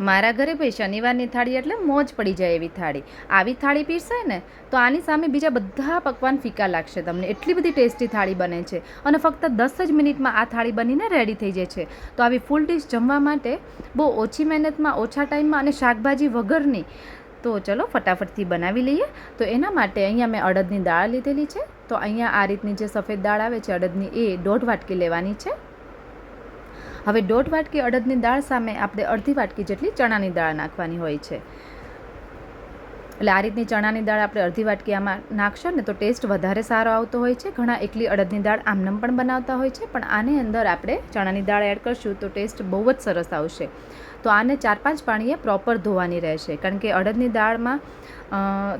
મારા ઘરે ભાઈ શનિવારની થાળી એટલે મોજ પડી જાય એવી થાળી. આવી થાળી પીરસાય ને, તો આની સામે બીજા બધા પકવાન ફીકા લાગશે તમને. એટલી બધી ટેસ્ટી થાળી બને છે. અને ફક્ત દસ જ મિનિટમાં આ થાળી બનીને રેડી થઈ જાય છે. તો આવી ફૂલ ડીશ જમવા માટે બહુ ઓછી મહેનતમાં, ઓછા ટાઈમમાં અને શાકભાજી વગરની, તો ચલો ફટાફટથી બનાવી લઈએ. તો એના માટે અહીંયા મેં અડદની દાળ લીધેલી છે. તો અહીંયા આ રીતની જે સફેદ દાળ આવે છે, અડદની, એ દોઢ વાટકી લેવાની છે. હવે દોઢ વાટકી અડદની દાળ સામે આપણે અડધી વાટકી જેટલી ચણાની દાળ નાખવાની હોય છે. એટલે આ રીતની ચણાની દાળ આપણે અડધી વાટકી આમાં નાખશો ને તો ટેસ્ટ વધારે સારો આવતો હોય છે. ઘણા એકલી અડદની દાળ આમનમ પણ બનાવતા હોય છે, પણ આની અંદર આપણે ચણાની દાળ એડ કરશું તો ટેસ્ટ બહુ જ સરસ આવશે. તો આને ચાર પાંચ પાણીએ પ્રોપર ધોવાની રહેશે. કારણ કે અડદની દાળમાં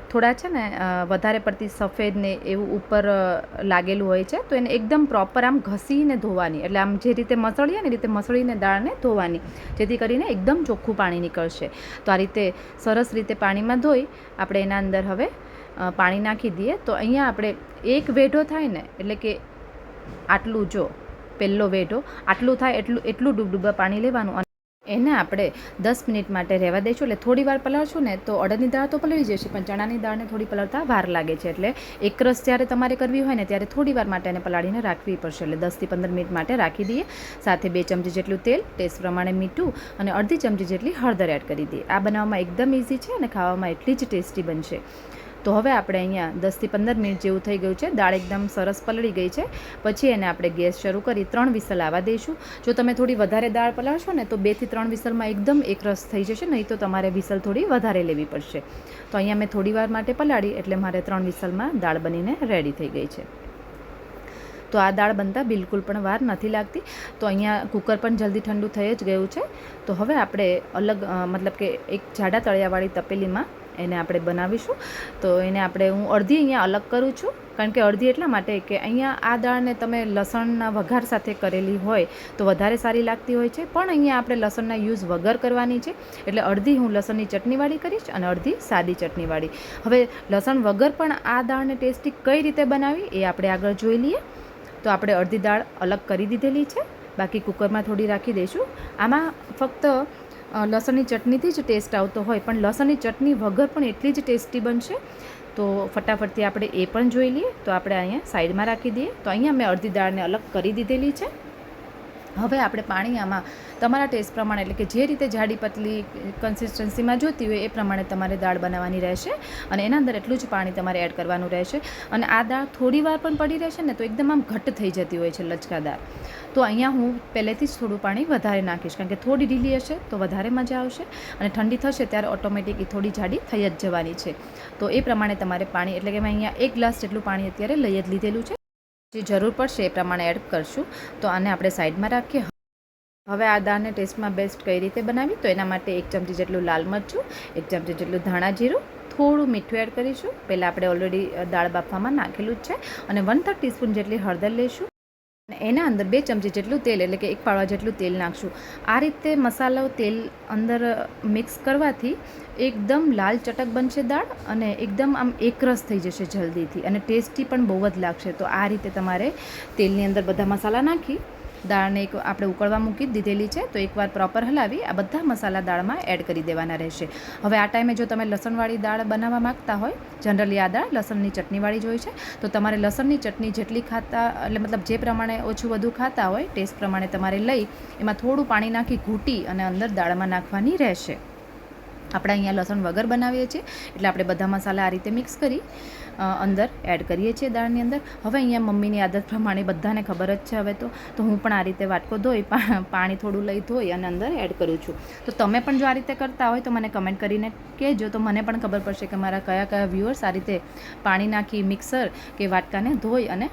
થોડા છે ને વધારે પડતી સફેદ ને એવું ઉપર લાગેલું હોય છે, તો એને એકદમ પ્રોપર આમ ઘસીને ધોવાની. એટલે આમ જે રીતે મસળીએ ને એ રીતે મસળીને દાળને ધોવાની, જેથી કરીને એકદમ ચોખ્ખું પાણી નીકળશે. તો આ રીતે સરસ રીતે પાણીમાં ધોઈ, આપણે એના અંદર હવે પાણી નાખી દઈએ. તો અહીંયા આપણે એક વેઢો થાય ને, એટલે કે આટલું જો, પહેલો વેઢો, આટલું થાય એટલું એટલું ડૂબડૂબા પાણી લેવાનું. એને આપણે દસ મિનિટ માટે રહેવા દઈશું. એટલે થોડી વાર પલાળશું ને તો અડદની દાળ તો પલળી જશે, પણ ચણાની દાળને થોડી પલળતા વાર લાગે છે. એટલે એક રસ જ્યારે તમારે કરવી હોય ને ત્યારે થોડી વાર માટે એને પલાળીને રાખવી પડશે. એટલે દસથી પંદર મિનિટ માટે રાખી દઈએ. સાથે બે ચમચી જેટલું તેલ, ટેસ્ટ પ્રમાણે મીઠું અને અડધી ચમચી જેટલી હળદર એડ કરી દઈએ. આ બનાવવામાં એકદમ ઇઝી છે અને ખાવામાં એટલી જ ટેસ્ટી બનશે. તો હવે આપણે અહીંયા દસથી પંદર મિનિટ જેવું થઈ ગયું છે. દાળ એકદમ સરસ પલળી ગઈ છે. પછી એને આપણે ગેસ શરૂ કરી ત્રણ વિસલ આવવા દઈશું. જો તમે થોડી વધારે દાળ પલાળશો ને તો બેથી ત્રણ વિસલમાં એકદમ એક રસ થઈ જશે, નહીં તો તમારે વિસલ થોડી વધારે લેવી પડશે. તો અહીંયા મેં થોડી વાર માટે પલાળી એટલે મારે ત્રણ વિસલમાં દાળ બનીને રેડી થઈ ગઈ છે. તો આ દાળ બનતા બિલકુલ પણ વાર નથી લાગતી. તો અહીંયા કુકર પણ જલ્દી ઠંડુ થઈ જ ગયું છે. તો હવે આપણે અલગ મતલબ કે એક જાડા તળિયાવાળી તપેલીમાં એને આપણે બનાવીશું. તો એને આપણે હું અડધી અહીંયા અલગ કરું છું. કારણ કે અડધી એટલા માટે કે અહીંયા આ દાળને તમે લસણના વઘાર સાથે કરેલી હોય તો વધારે સારી લાગતી હોય છે. પણ અહીંયા આપણે લસણના યુઝ વગર કરવાની છે. એટલે અડધી હું લસણની ચટણીવાળી કરીશ અને અડધી સાદી ચટણીવાળી. હવે લસણ વગર પણ આ દાળને ટેસ્ટી કઈ રીતે બનાવી એ આપણે આગળ જોઈ લઈએ. તો આપણે અડધી દાળ અલગ કરી દીધેલી છે. બાકી કુકરમાં થોડી રાખી દઈશું. આમાં ફક્ત લસણની ચટણીથી જ ટેસ્ટ આવતો હોય, પણ લસણની ચટણી વગર પણ એટલી જ ટેસ્ટી બનશે. તો ફટાફટથી આપણે એ પણ જોઈ લઈએ. તો આપણે અહીંયા સાઈડમાં રાખી દઈએ. તો અહીંયા મેં અડધી દાળને અલગ કરી દીધેલી છે. હવે આપણે પાણી આમાં તમારા ટેસ્ટ પ્રમાણે એટલે કે જે રીતે જાડી પતલી કન્સિસ્ટન્સીમાં જોતી હોય એ પ્રમાણે તમારે દાળ બનાવવાની રહેશે અને એના અંદર એટલું જ પાણી તમારે એડ કરવાનું રહેશે. અને આ દાળ થોડી વાર પણ પડી રહેશે ને તો એકદમ આમ ઘટ્ટ થઈ જતી હોય છે લચકાદાર તો અહીંયા હું પહેલેથી જ થોડું પાણી વધારે નાખીશ કારણ કે થોડી ઢીલી હશે તો વધારે મજા આવશે અને ઠંડી થશે ત્યારે ઓટોમેટિક એ થોડી જાડી થઈ જ જવાની છે. તો એ પ્રમાણે તમારે પાણી એટલે કે મેં અહીંયા એક ગ્લાસ જેટલું પાણી અત્યારે લઈ જ લીધેલું છે. જે જરૂર પડશે એ પ્રમાણે એડ કરશું. તો આને આપણે સાઈડમાં રાખીએ. હવે આ દાળને ટેસ્ટમાં બેસ્ટ કઈ રીતે બનાવી? તો એના માટે એક ચમચી જેટલું લાલ મરચું, એક ચમચી જેટલું ધાણા જીરું, થોડું મીઠું એડ કરીશું. પહેલાં આપણે ઓલરેડી દાળ બાફવામાં નાખેલું જ છે. અને વન થર્ડ ટીસ્પૂન જેટલી હળદર લઈશું. એના અંદર બે ચમચી જેટલું તેલ, એટલે કે એક પાવા જેટલું તેલ નાખશું. આ રીતે મસાલો તેલ અંદર મિક્સ કરવાથી એકદમ લાલ ચટક બનશે દાળ અને એકદમ આમ એકરસ થઈ જશે જલ્દીથી અને ટેસ્ટી પણ બહુ જ લાગશે. તો આ રીતે તમારે તેલની અંદર બધા મસાલા નાખી દાળને એક આપણે ઉકળવા મૂકી દીધેલી છે, તો એકવાર પ્રોપર હલાવી આ બધા મસાલા દાળમાં એડ કરી દેવાના રહેશે. હવે આ ટાઈમે જો તમે લસણવાળી દાળ બનાવવા માંગતા હોય જનરલી આ દાળ લસણની ચટણીવાળી જ હોય છે. તો તમારે લસણની ચટણી જેટલી ખાતા, એટલે મતલબ જે પ્રમાણે ઓછું વધુ ખાતા હોય ટેસ્ટ પ્રમાણે તમારે લઈ એમાં થોડું પાણી નાખી ઘૂંટી અને અંદર દાળમાં નાખવાની રહેશે. આપણે અહીંયા લસણ વગર બનાવીએ છીએ. એટલે આપણે બધા મસાલા આ રીતે મિક્સ કરી અંદર એડ કરીએ છીએ દાળની અંદર. હવે અહીંયા મમ્મીની આદત પ્રમાણે બધાને ખબર જ છે હવે તો. તો હું પણ આ રીતે વાટકો ધોઈ પાણી થોડું લઈ ધોઈ અને અંદર એડ કરું છું. તો તમે પણ જો આ રીતે કરતા હોય તો મને કમેન્ટ કરીને કહેજો. તો મને પણ ખબર પડશે કે મારા કયા કયા વ્યૂઅર્સ આ રીતે પાણી નાખી મિક્સર કે વાટકાને ધોઈ અને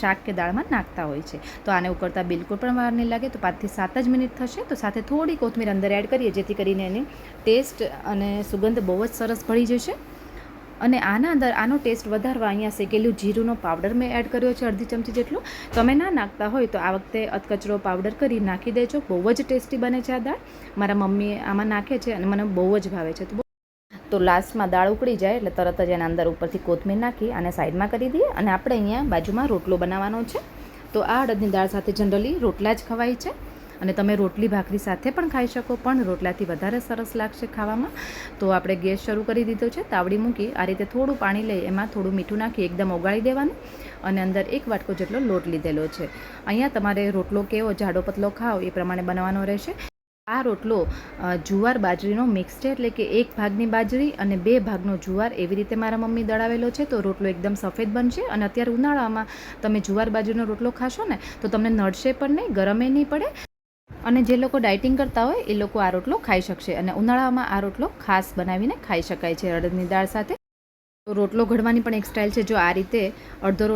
શાક કે દાળમાં નાખતા હોય છે. તો આને ઉકળતા બિલકુલ પણ વાર નહીં લાગે. તો પાંચથી સાત જ મિનિટ થશે. તો સાથે થોડી કોથમીર અંદર એડ કરીએ, જેથી કરીને એની ટેસ્ટ અને સુગંધ બહુ જ સરસ ભળી જશે. અને આના અંદર આનો ટેસ્ટ વધારવા અહીંયા શેકેલું જીરુંનો પાવડર મેં એડ કર્યો છે અડધી ચમચી જેટલું. તમે ના નાખતા હોય તો આ વખતે અધકચરો પાવડર કરી નાખી દેજો. બહુ જ ટેસ્ટી બને છે આ દાળ. મારા મમ્મી આમાં નાખે છે અને મને બહુ જ ભાવે છે. તો તો લાસ્ટમાં દાળ ઉકળી જાય એટલે તરત જ એના અંદર ઉપરથી કોથમીર નાખી અને સાઈડમાં કરી દઈએ અને આપણે અહીંયા બાજુમાં રોટલો બનાવવાનો છે. તો આ અડદની દાળ સાથે જનરલી રોટલા જ ખવાય છે અને તમે રોટલી ભાખરી સાથે પણ ખાઈ શકો, પણ રોટલાથી વધારે સરસ લાગશે ખાવામાં. તો આપણે ગેસ શરૂ કરી દીધો છે, તાવડી મૂકી આ રીતે થોડું પાણી લઈ એમાં થોડું મીઠું નાખી એકદમ ઓગાળી દેવાનું અને અંદર એક વાટકો જેટલો લોટ લીધેલો છે. અહીંયા તમારે રોટલો કેવો, જાડો પતલો ખાઓ એ પ્રમાણે બનાવવાનો રહેશે. આ રોટલો જુવાર બાજરીનો મિક્સ છે એટલે કે એક ભાગની બાજરી અને બે ભાગનો જુવાર એવી રીતે મારા મમ્મી દળાવેલો છે. તો રોટલો એકદમ સફેદ બનશે અને અત્યારે ઉનાળામાં તમે જુવાર બાજરીનો રોટલો ખાશો ને, તો તમને નડશે પણ નહીં, ગરમે નહીં પડે. અને જે લોકો ડાયટિંગ કરતા હોય એ લોકો આ રોટલો ખાઈ શકશે અને ઉનાળામાં આ રોટલો ખાસ બનાવીને ખાઈ શકાય છે અડદની દાળ સાથે. તો રોટલો ઘડવાની પણ એક સ્ટાઇલ છે. જો આ રીતે અડધો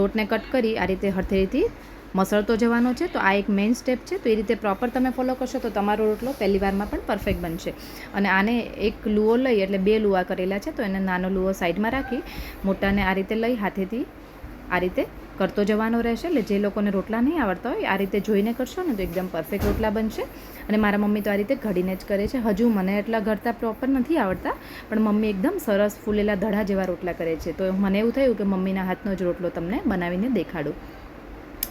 લોટને કટ કરી આ રીતે હથેળીથી મસળતો જવાનો છે, તો આ એક મેઇન સ્ટેપ છે, તો એ રીતે પ્રોપર તમે ફોલો કરશો તો તમારો રોટલો પહેલી વારમાં પણ પરફેક્ટ બનશે. અને આને એક લુઓ લઈ, એટલે બે લુઆ કરેલા છે, તો એને નાનો લુઓ સાઈડમાં રાખી, મોટાને આ રીતે લઈ, હાથેથી આ રીતે કરતો જવાનો રહેશે. એટલે જે લોકોને રોટલા નહીં આવડતા હોય, આ રીતે જોઈને કરશો ને તો એકદમ પરફેક્ટ રોટલા બનશે. અને મારા મમ્મી તો આ રીતે ઘડીને જ કરે છે. હજુ મને એટલા ઘડતા પ્રોપર નથી આવડતા, પણ મમ્મી એકદમ સરસ ફૂલેલા ધડા જેવા રોટલા કરે છે. તો મને એવું થયું કે મમ્મીના હાથનો જ રોટલો તમને બનાવીને દેખાડું.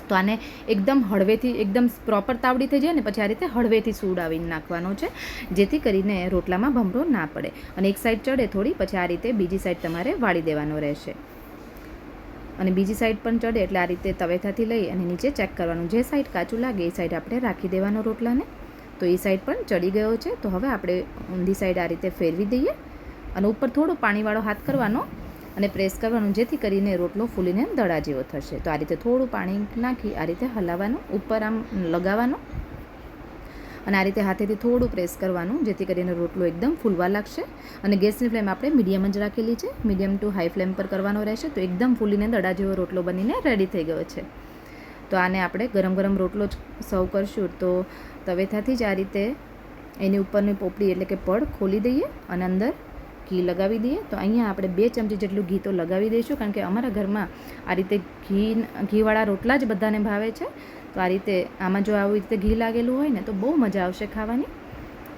તો આને એકદમ હળવેથી, એકદમ પ્રોપર તાવડી થઈ જાય ને પછી આ રીતે હળવેથી સૂડ આવીને નાખવાનો છે, જેથી કરીને રોટલામાં ભમરો ના પડે. અને એક સાઈડ ચડે થોડી, પછી આ રીતે બીજી સાઈડ તમારે વાળી દેવાનો રહેશે. અને બીજી સાઈડ પણ ચડે એટલે આ રીતે તવેથાથી લઈ અને નીચે ચેક કરવાનું. જે સાઈડ કાચું લાગે એ સાઈડ આપણે રાખી દેવાનો રોટલાને. તો એ સાઈડ પણ ચડી ગયો છે. તો હવે આપણે ઊંધી સાઈડ આ રીતે ફેરવી દઈએ. અને ઉપર થોડો પાણીવાળો હાથ કરવાનો. અને પ્રેસ કરવાનું જેથી કરીને રોટલો ફૂલીને દડા જેવો થશે. તો આ રીતે થોડું પાણી નાખી આ રીતે હલાવવાનું, ઉપર આમ લગાવવાનું અને આ રીતે હાથેથી થોડું પ્રેસ કરવાનું જેથી કરીને રોટલો એકદમ ફૂલવા લાગશે. અને ગેસની ફ્લેમ આપણે મીડિયમ જ રાખેલી છે. મીડિયમ ટુ હાઈ ફ્લેમ પર કરવાનો રહેશે તો એકદમ ફૂલીને દડા જેવો રોટલો બનીને રેડી થઈ ગયો છે. તો આને આપણે ગરમ ગરમ રોટલો જ સર્વ કરશું. તો તવેથાથી જ આ રીતે એની ઉપરની પોપડી એટલે કે પડ ખોલી દઈએ અને અંદર ઘી લગાવી દઈએ. તો અહીંયા આપણે બે ચમચી જેટલું ઘી તો લગાવી દઈશું, કારણ કે અમારા ઘરમાં આ રીતે ઘી ઘીવાળા રોટલા જ બધાને ભાવે છે. તો આ રીતે આમાં જો આવી રીતે ઘી લાગેલું હોય ને, તો બહુ મજા આવશે ખાવાની.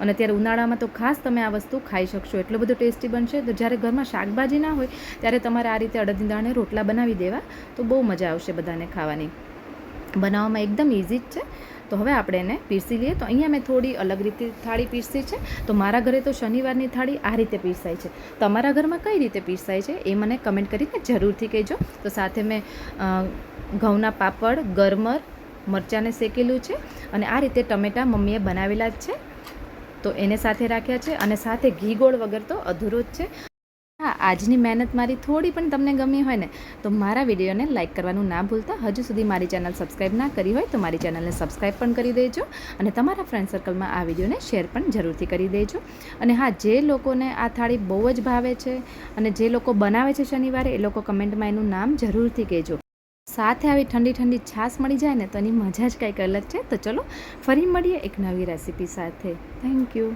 અને અત્યારે ઉનાળામાં તો ખાસ તમે આ વસ્તુ ખાઈ શકશો. એટલું બધું ટેસ્ટી બનશે. તો જ્યારે ઘરમાં શાકભાજી ના હોય, ત્યારે તમારે આ રીતે અડદની દાળને રોટલા બનાવી દેવા, તો બહુ મજા આવશે બધાને ખાવાની. બનાવવામાં એકદમ ઇઝી જ છે. તો હવે આપણે એને પીરસી લઈએ. તો અહીંયા મેં થોડી અલગ રીતે થાળી પીરસી છે. તો મારા ઘરે તો શનિવારની થાળી આ રીતે પીરસાય છે. તમારા ઘરમાં કઈ રીતે પીરસાય છે એ મને કમેન્ટ કરીને જરૂરથી કહેજો. તો સાથે મેં ઘઉંના પાપડ, ગરમર, મરચાંને શેકેલું છે અને આ રીતે ટમેટાં મમ્મીએ બનાવેલા જ છે. તો એને સાથે રાખ્યા છે અને સાથે ઘી ગોળ વગર તો અધૂરો જ છે. હા, આજની મહેનત મારી થોડી પણ તમને ગમી હોય ને, તો મારા વિડીયોને લાઇક કરવાનું ના ભૂલતા. હજુ સુધી મારી ચેનલ સબસ્ક્રાઈબ ના કરી હોય તો મારી ચેનલને સબસ્ક્રાઈબ પણ કરી દેજો અને તમારા ફ્રેન્ડ સર્કલમાં આ વિડીયોને શેર પણ જરૂરથી કરી દેજો. અને હા, જે લોકોને આ થાળી બહુ જ ભાવે છે અને જે લોકો બનાવે છે શનિવારે, એ લોકો કમેન્ટમાં એનું નામ જરૂરથી કહેજો. સાથે આવી ઠંડી ઠંડી છાશ મળી જાય ને, તો એની મજા જ કંઈક અલગ છે. તો ચલો, ફરી મળીએ એક નવી રેસીપી સાથે. Thank you